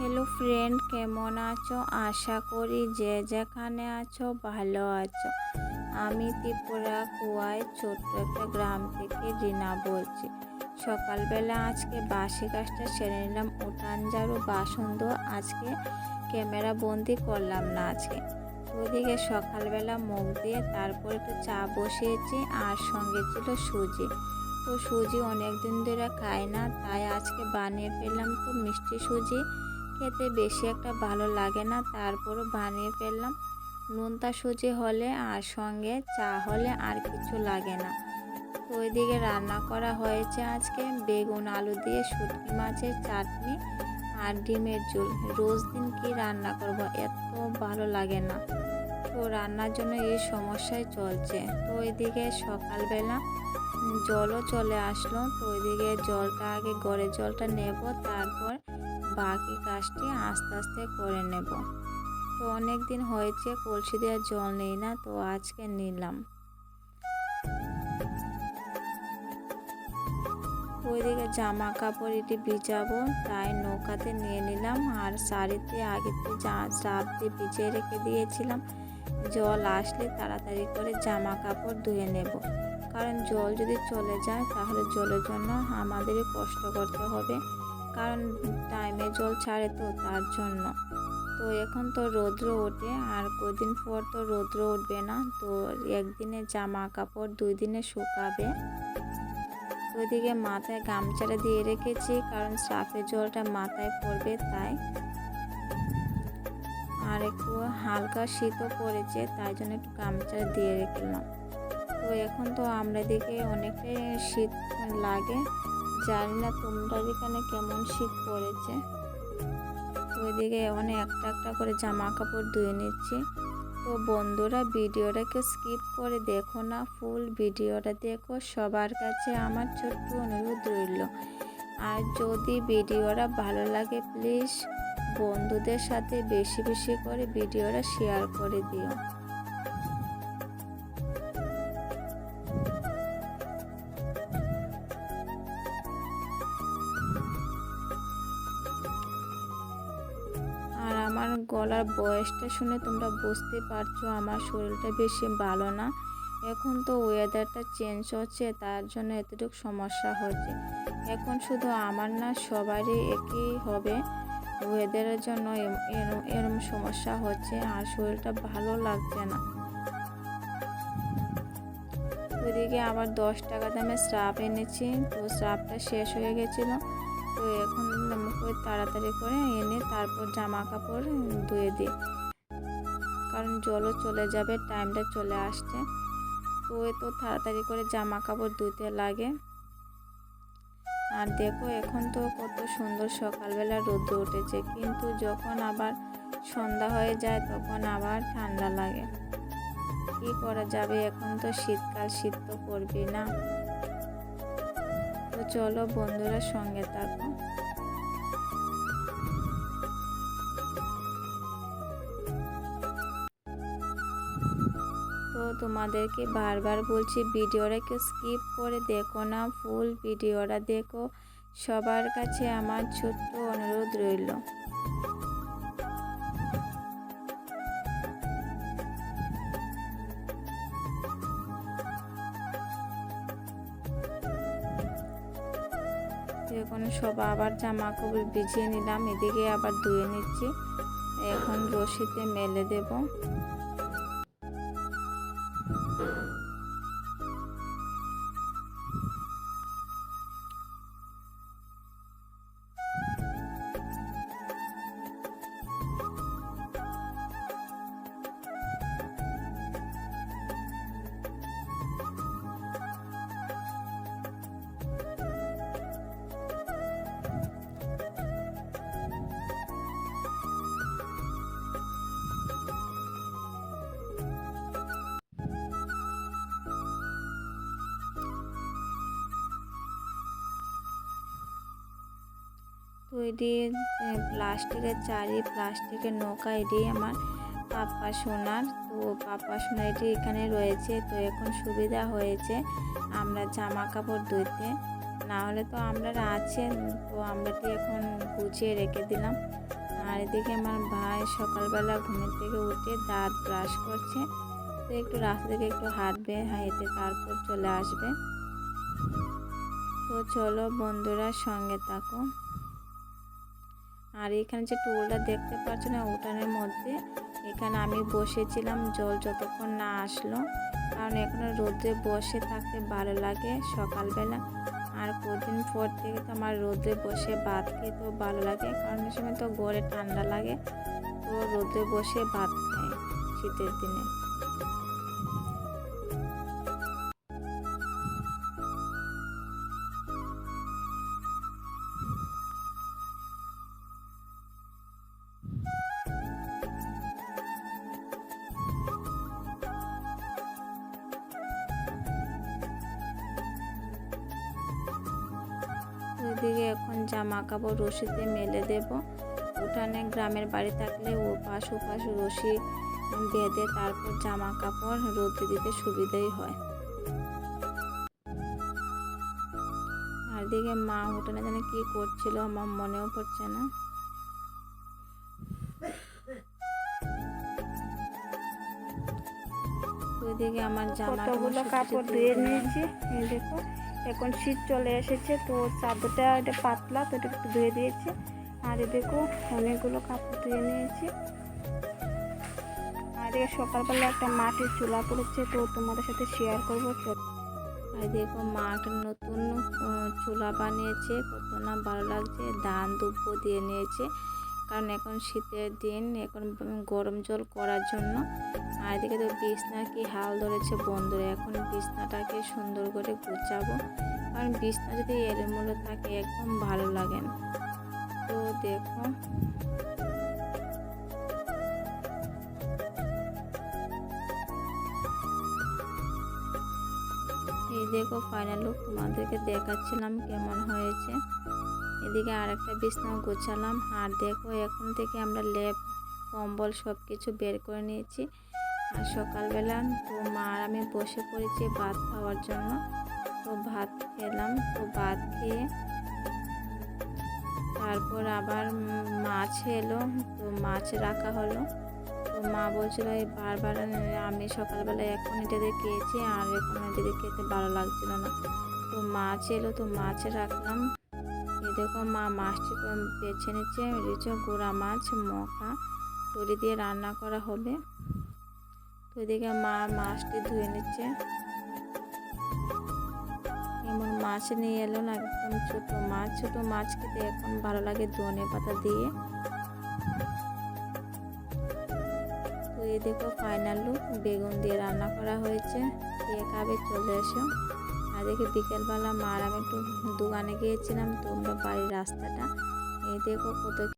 Hello friend, কেমন আছো? আশা করি যে যেখানে আছো ভালো আছো। আমি ত্রিপুরা, কুয়ায় ছোট্ট একটা গ্রাম থেকে রিনা বলছি। সকালবেলা আজকে বাসি কাজটা সেরে নিলাম, উঠান ঝাড়ু, বাসন আজকে ক্যামেরা বন্দি করলাম না আজকে। ওইদিকে সকালবেলা মুখ দিয়ে তারপর একটু চা বসিয়েছি, আর সঙ্গে ছিল সুজি। তো সুজি অনেক দিন ধরে খাই না, তাই আজকে বানিয়ে ফেললাম তো মিষ্টি সুজি। খেতে বেশি একটা ভালো লাগে না, তারপরও বানিয়ে ফেললাম। নোনতা সুজি হলে আর সঙ্গে চা হলে আর কিছু লাগে না। তো ওইদিকে রান্না করা হয়েছে আজকে, বেগুন, আলু দিয়ে শুটকি মাছের চাটনি আর ডিমের ঝোল। রোজ দিন কি রান্না করব, এত ভালো লাগে না। তো রান্নার জন্য এই সমস্যায় চলছে। তো ওইদিকে সকালবেলা জলও চলে আসলো, তো ওইদিকে জলটা আগে গড়ে জলটা নেব, তারপর বাকি কাজটি আস্তে আস্তে করে নেব। তো অনেক দিন হয়েছে, কলসি দেওয়ার জল নেই না, তো আজকে নিলাম। ওইদিকে জামা কাপড় এটি ভিজাবো, তাই নৌকাতে নিয়ে নিলাম। আর শাড়িতে আগেতে যা চাপ দিয়ে ভিজিয়ে রেখে দিয়েছিলাম। জল আসলে তাড়াতাড়ি করে জামা কাপড় ধুয়ে নেব। কারণ জল যদি চলে যায়, তাহলে জলের জন্য আমাদেরই কষ্ট করতে হবে। কারণ টাইমে জল ছাড়ে তো তার জন্য। তো এখন তো রৌদ্র ওঠে, আর কদিন পর তো রৌদ্র উঠবে না। তো একদিনে জামা কাপড় দুই দিনে শুকাবে। ওইদিকে মাথায় গামছাটা দিয়ে রেখেছি, কারণ সাফের জলটা মাথায় পড়বে তাই। আর একটু হালকা শীতও পড়েছে, তাই জন্য একটু গামছা দিয়ে রেখেলাম। তো এখন তো আমরা দিকে অনেকটাই শীত লাগে। জানি না তোমরা এখানে কেমন শীত পড়েছে। ওইদিকে অনেক একটা একটা করে জামা কাপড় ধুয়ে নিচ্ছি। তো বন্ধুরা, ভিডিওটাকে স্কিপ করে দেখো না, ফুল ভিডিওটা দেখো, সবার কাছে আমার ছোট্ট অনুরোধ রইল। আর যদি ভিডিওটা ভালো লাগে, প্লিজ বন্ধুদের সাথে বেশি বেশি করে ভিডিওটা শেয়ার করে দিও। বয়সটা শুনে তোমরা বুঝতে পারছ আমার শরীরটা বেশি ভালো না। এখন তো ওয়েদারটা চেঞ্জ হচ্ছে, তার জন্য এতটুকু সমস্যা হচ্ছে। এখন শুধু আমার না, সবারই একই হবে। ওয়েদারের জন্য এরম সমস্যা হচ্ছে আর শরীরটা ভালো লাগছে না। ওইদিকে আবার দশ টাকা দামে স্রাপ এনেছি, তো স্রাপটা শেষ হয়ে গেছিল। তো এখন ওই তাড়াতাড়ি করে এনে তারপর জামা কাপড় ধুয়ে দিই। কারণ জলও চলে যাবে, টাইমটা চলে আসছে। তো তো তাড়াতাড়ি করে জামা কাপড় ধুতে লাগে। আর দেখো এখন তো কত সুন্দর সকালবেলা রোদ্র উঠেছে, কিন্তু যখন আবার সন্ধ্যা হয়ে যায় তখন আবার ঠান্ডা লাগে। কি করা যাবে? এখন তো শীতকাল, শীত তো করবি না। তো চলো বন্ধুরা সঙ্গে থাকো। তো তোমাদেরকে বারবার বলছি, ভিডিওটাকে স্কিপ করে দেখো না, ফুল ভিডিওটা দেখো। সবার কাছে আমার ছোট্ট অনুরোধ রইল। এখন সব আবার জামা কাপড় ভিজিয়ে নিলাম, এদিকে আবার ধুয়ে নিচ্ছি। এখন রশিতে মেলে দেব। এটি প্লাস্টিকের চারি, প্লাস্টিকের নৌকা এটি আমার পাপা সোনার। তো পাপা সোনার এটি এখানে রয়েছে। তো এখন সুবিধা হয়েছে আমরা জামা কাপড় ধুইতে। না হলে তো আমরা আছে তো আমরা এখন গুছিয়ে রেখে দিলাম। আর এদিকে আমার ভাই সকালবেলা ঘুমের থেকে উঠে দাঁত ব্রাশ করছে। তো একটু রাস্তা থেকে একটু হাঁটবে, হেঁটে তারপর চলে আসবে। তো চলো বন্ধুরা সঙ্গে থাকো। আর এখানে যে টুলটা দেখতে পাচ্ছ না উঠানের মধ্যে এখানে আমি বসেছিলাম, জল যতক্ষণ না আসলো। কারণ এখনও রোদে বসে থাকতে ভালো লাগে সকালবেলা। আর কদিন পর থেকে তো আমার রোদে বসে ভাত খেতেও ভালো লাগে, কারণ সময় তো গড়ে ঠান্ডা লাগে। তো রোদে বসে ভাত খাই শীতের দিনে। ওইদিকে এখন জামা কাপড় রশিতে মেলে দেব। উঠানে গ্রামের বাড়ি থাকলে ও পাশ ও পাশ রশি বেঁধে তারপর জামা কাপড় রোদে দিতে সুবিধাই হয়। আর দিকে মা উঠানে জানে কি করছিল আমার মনেও পড়ছে না। ওইদিকে আমার জামা কাপড় ধুয়ে নিয়েছি দেখো। এখন শীত চলে এসেছে, তো চাদরটা এটা পাতলা, তো এটা একটু ধুয়ে দিয়েছি। আর দেখো, অনেকগুলো কাপড় ধুয়ে নিয়েছি। আর এই সকালবেলা একটা মাটির চুলা পড়েছে, তো তোমাদের সাথে শেয়ার করব। আর দেখো, মা একটা নতুন চুলা বানিয়েছে। কত না ভালো লাগছে ধান দুব্বো দিয়ে নিয়েছে। কারণ এখন শীতের দিন, এখন গরম জল করার জন্য। আর এদিকে তো বিছনা কি হাল ধরেছে বন্ধুরা, এখন বিছনাটাকে সুন্দর করে গুছাবো। কারণ বিছনা যদি এলোমেলো থাকে, একদম ভালো লাগে না। তো দেখো। এই দেখো ফাইনাল লুক তোমাদেরকে দেখাচ্ছিলাম কেমন হয়েছে। এদিকে আর একটা বিছনা গোছালাম। আর দেখো, এখন থেকে আমরা লেপ, কম্বল সব কিছু বের করে নিয়েছি। আর সকালবেলা তো মা আর আমি বসে পড়েছি ভাত খাওয়ার জন্য। তো ভাত খেলাম, তো ভাত খেয়ে তারপর আবার মাছ এলো, তো মাছ রাখা হলো। তো মা বলছিল, এই বারবার আমি সকালবেলা এখন এটাতে খেয়েছি, আর এখন এটাতে খেতে ভালো লাগছিল না। তো মাছ এলো, তো মাছ রাখলাম। এই দেখো মা মাছটি বেছে নিচ্ছে রয়েছে গুঁড়া মাছ মখা তরি দিয়ে রান্না করা হবে তো এদিকে মা মাছটি ধুয়ে নিচ্ছে। এমন মাছ নিয়ে এলো না, একদম ছোট মাছ। ছোট মাছ খেতে এখন ভালো লাগে ধনে পাতা দিয়ে। তো এই দেখো ফাইনাল লুক বেগুন দিয়ে রান্না করা হয়েছে। কে খাবে চলে এসো। আর বিকেলবেলা মার আমি একটু দোকানে গিয়েছিলাম তোমরা বাড়ির রাস্তাটা এই দেখো কত